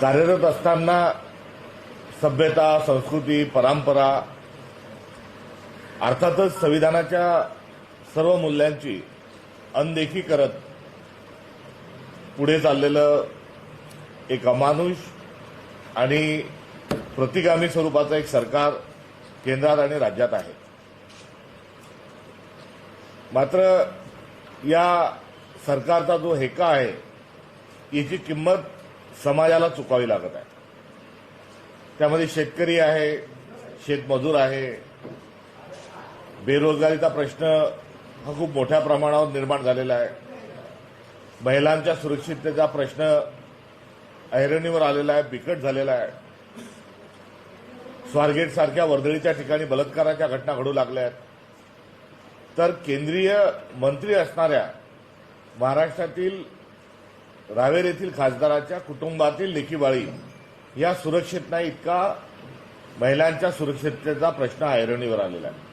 कार्यरत असताना सभ्यता संस्कृती परंपरा अर्थातच संविधानाच्या सर्व मूल्यांची अनदेखी करत पुढे चाललेलं एक अमानुष आणि प्रतिगामी स्वरूपाचं एक सरकार केंद्रात आणि राज्यात आहे. मात्र या सरकारचा जो हेका आहे याची किंमत समाजाला चुकावी लागत आहे. त्यामध्ये शेतकरी आहे शेतमजूर आहे. बेरोजगारीचा प्रश्न हा खूप मोठ्या प्रमाणावर निर्माण झालेला आहे. महिलांच्या सुरक्षिततेचा प्रश्न ऐरणीवर आलेला आहे बिकट झालेला आहे. स्वारगेट सारख्या वर्दळीच्या ठिकाणी बलात्काराच्या घटना घडू लागल्या आहेत. तर केंद्रीय मंत्री असणाऱ्या महाराष्ट्रातील रावेर येथील खासदाराच्या कुटुंबातील लेखीबाळी या सुरक्षित नाही इतका महिलांच्या सुरक्षिततेचा प्रश्न ऐरणीवर आलेला आहे.